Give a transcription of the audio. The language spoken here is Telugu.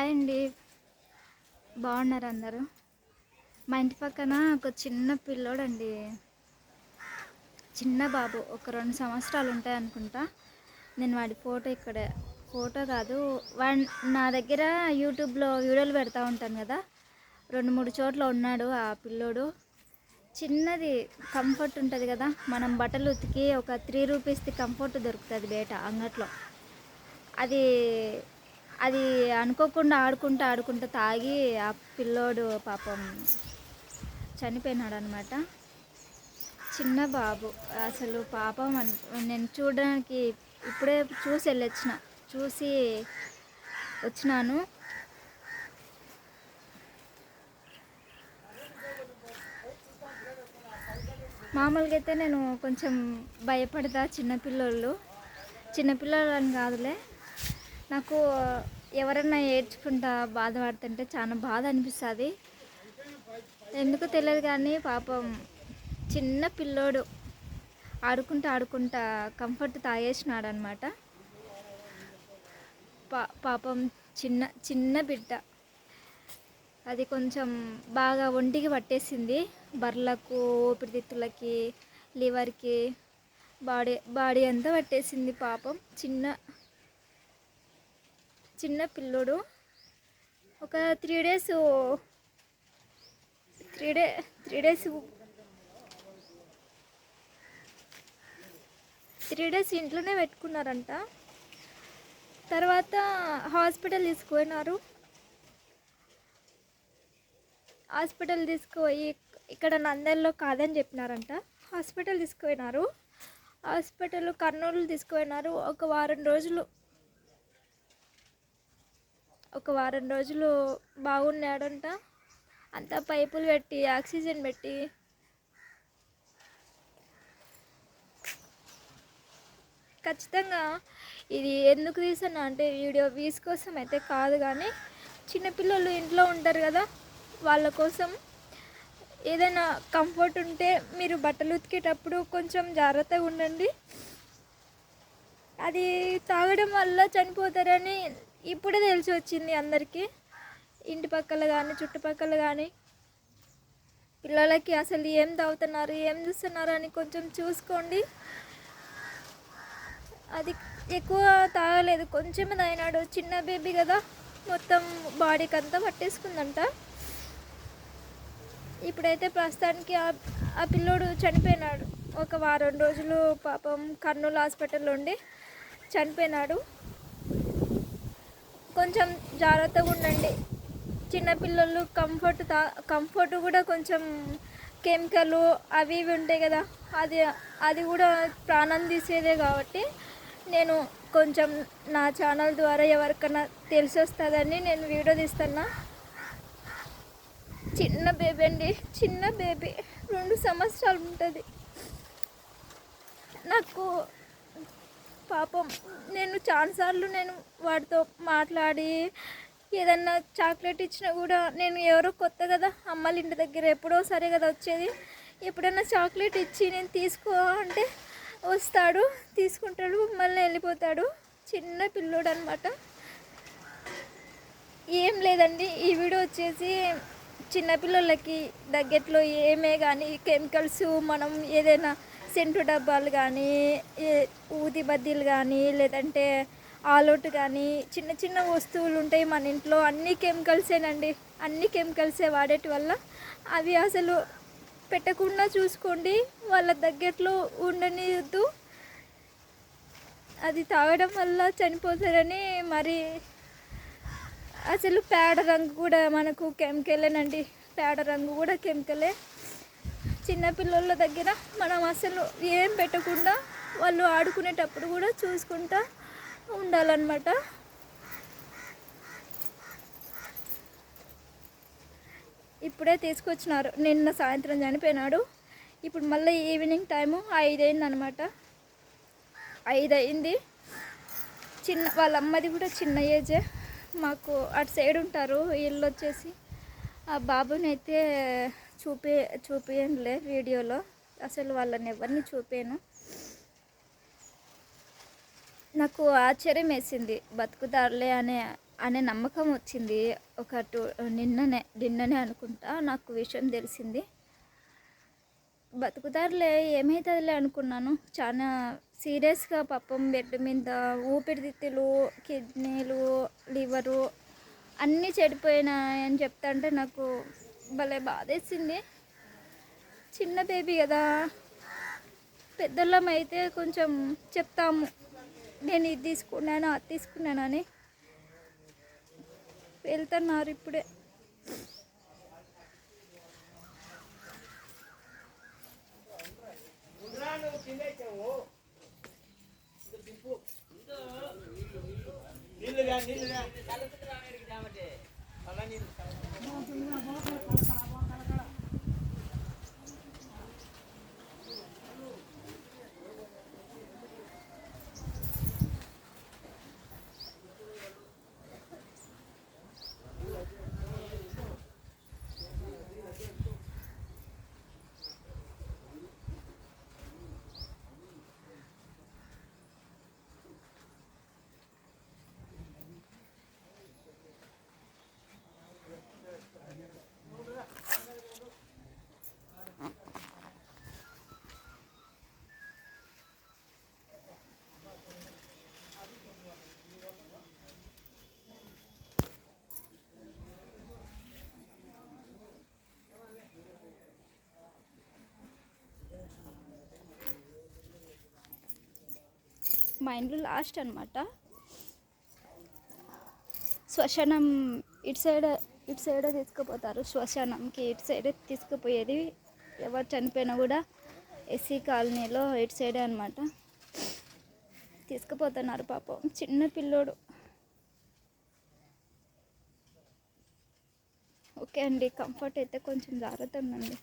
హాయ్ అండి. బాగున్నారు అందరూ? మా ఇంటి పక్కన ఒక చిన్న పిల్లోడండి. చిన్న బాబు ఒక రెండు సంవత్సరాలు ఉంటాయి అనుకుంటా. నేను వాడి ఫోటో ఇక్కడ ఫోటో కాదు వాడి నా దగ్గర యూట్యూబ్లో వీడియోలు పెడతా ఉంటాను కదా. రెండు మూడు చోట్ల ఉన్నాడు ఆ పిల్లోడు. చిన్నది కంఫర్ట్ ఉంటుంది కదా. మనం బట్టలు ఉతికి ఒక త్రీ రూపీస్ది కంఫర్ట్ దొరుకుతుంది బయట అంగట్లో. అది అది అనుకోకుండా ఆడుకుంటూ ఆడుకుంటూ తాగి ఆ పిల్లోడు పాపం చనిపోయినాడు అనమాట చిన్న బాబు. అసలు పాపం అని నేను చూడడానికి ఇప్పుడే చూసి వెళ్ళొచ్చిన. చూసి వచ్చినాను. మామూలుగా అయితే నేను కొంచెం భయపడతా చిన్నపిల్లోళ్ళు చిన్నపిల్లలు అని కాదులే. నాకు ఎవరన్నా ఏడ్చుకుంటా బాధపడుతుంటే చాలా బాధ అనిపిస్తుంది. ఎందుకు తెలియదు కానీ పాపం చిన్న పిల్లోడు ఆడుకుంటా ఆడుకుంటా కంఫర్ట్ తాగేసినాడు అనమాట పా పాపం చిన్న చిన్న బిడ్డ. అది కొంచెం బాగా ఒంటికి పట్టేసింది. బర్లకు ఊపిరితిత్తులకి లివర్కి బాడీ బాడీ అంతా పట్టేసింది పాపం. చిన్న చిన్న పిల్లోడు. ఒక three days three day three days three days ఇంట్లోనే పెట్టుకున్నారంట. తర్వాత హాస్పిటల్ తీసుకుపోయినారు. హాస్పిటల్ తీసుకుపోయి ఇక్కడ నందల్లో కాదని చెప్పినారంట. హాస్పిటల్ తీసుకుపోయినారు. హాస్పిటల్ కర్నూలు తీసుకుపోయినారు. ఒక వారం రోజులు ఒక వారం రోజులు బాగున్నాడంట. అంతా పైపులు పెట్టి ఆక్సిజన్ పెట్టి. ఖచ్చితంగా ఇది ఎందుకు తీసాను అంటే వీడియో వీస్ కోసం అయితే కాదు కానీ చిన్నపిల్లలు ఇంట్లో ఉంటారు కదా వాళ్ళ కోసం ఏదైనా కంఫర్ట్ ఉంటే మీరు బట్టలు ఉతికేటప్పుడు కొంచెం జాగ్రత్తగా ఉండండి. అది తాగడం వల్ల చనిపోతారని ఇప్పుడే తెలిసి వచ్చింది అందరికీ. ఇంటి పక్కల కానీ చుట్టుపక్కల కానీ పిల్లలకి అసలు ఏం తాగుతున్నారు ఏం చూస్తున్నారు అని కొంచెం చూసుకోండి. అది ఎక్కువ తాగలేదు కొంచెమే తాగినాడు. చిన్న బేబీ కదా మొత్తం బాడీకి అంతా పట్టేసుకుందంట. ఇప్పుడైతే ప్రస్తుతానికి ఆ ఆ పిల్లోడు చనిపోయినాడు. ఒక వారం రోజులు పాపం కర్నూలు హాస్పిటల్లో ఉండి చనిపోయినాడు. కొంచెం జాగ్రత్తగా ఉండండి. చిన్నపిల్లలు కంఫర్ట్ తా కంఫర్ట్ కూడా కొంచెం కెమికల్ అవి ఇవి ఉంటాయి కదా అది అది కూడా ప్రాణం తీసేదే కాబట్టి నేను కొంచెం నా ఛానల్ ద్వారా ఎవరికైనా తెలిసి వస్తుందని నేను వీడియో తీస్తున్నా. చిన్న బేబీ అండి చిన్న బేబీ. రెండు సంవత్సరాలు ఉంటుంది. నాకు పాపం నేను చాలాసార్లు నేను వాడితో మాట్లాడి ఏదన్నా చాక్లెట్ ఇచ్చినా కూడా నేను ఎవరో కొత్త కదా అమ్మాయిల ఇంటి దగ్గర ఎప్పుడో సరే కదా వచ్చేది. ఎప్పుడన్నా చాక్లెట్ ఇచ్చి నేను తీసుకో అంటే వస్తాడు తీసుకుంటాడు మళ్ళీ వెళ్ళిపోతాడు. చిన్న పిల్లోడు అనమాట ఏం లేదండి ఈ వీడియో వచ్చేసి చిన్నపిల్లలకి దగ్గట్లో ఏమే కానీ కెమికల్స్ మనం ఏదైనా సెంటు డబ్బాలు కానీ ఏ- ఊది బద్దీలు కానీ లేదంటే ఆలోట్ కానీ చిన్న చిన్న వస్తువులు ఉంటాయి మన ఇంట్లో. అన్ని కెమికల్సేనండి అన్ని కెమికల్సే వాడేటి వల్ల అవి అసలు పెట్టకుండా చూసుకోండి. వాళ్ళ దగ్గరలో ఉండనియద్దు. అది తాగడం వల్ల చనిపోతారని మరి అసలు పేడ రంగు కూడా మనకు కెమికలేనండి. పేడ రంగు కూడా కెమికలే. చిన్నపిల్లల దగ్గర మనం అసలు ఏం పెట్టకుండా వాళ్ళు ఆడుకునేటప్పుడు కూడా చూసుకుంటా ఉండాలన్నమాట. ఇప్పుడే తీసుకొచ్చినారు. నిన్న సాయంత్రం చనిపోయినాడు. ఇప్పుడు మళ్ళీ ఈవినింగ్ టైము ఐదు అయింది అనమాట ఐదు అయింది చిన్న వాళ్ళ అమ్మది కూడా చిన్న ఏజే. మాకు అటు సైడ్ ఉంటారు. ఇల్లు వచ్చేసి ఆ బాబునైతే చూపి చూపించలే వీడియోలో. అసలు వాళ్ళని ఎవరిని చూపాను? నాకు ఆశ్చర్యం వేసింది. బతుకుతారులే అనే అనే నమ్మకం వచ్చింది. ఒక టూ నిన్ననే నిన్ననే అనుకుంటా నాకు విషయం తెలిసింది. బతుకుతారులే ఏమవుతుందిలే అనుకున్నాను. చాలా సీరియస్గా పాపం బెడ్ మీద ఊపిరితిత్తులు కిడ్నీలు లివరు అన్నీ చెడిపోయినాయని చెప్తా అంటే నాకు భలే బాధేసింది. చిన్న బేబీ కదా. పెద్దలం అయితే కొంచెం చెప్తాము. నేను ఇది తీసుకున్నాను అది తీసుకున్నానని వెళ్తున్నారు ఇప్పుడే. నీళ్ళుగా నీళ్ళు మా ఇంట్లో లాస్ట్ అనమాట శ్మశానం ఇటు సైడ్ ఇటు సైడ్ తీసుకుపోతారు. శ్మశానంకి ఇటు సైడ్ తీసుకుపోయేది ఎవరు చనిపోయినా కూడా ఎస్సీ కాలనీలో ఇటు సైడే అనమాట తీసుకుపోతున్నారు పాపం. చిన్న పిల్లోడు. ఓకే అండి కంఫర్ట్ అయితే కొంచెం జాగ్రత్త ఉందండి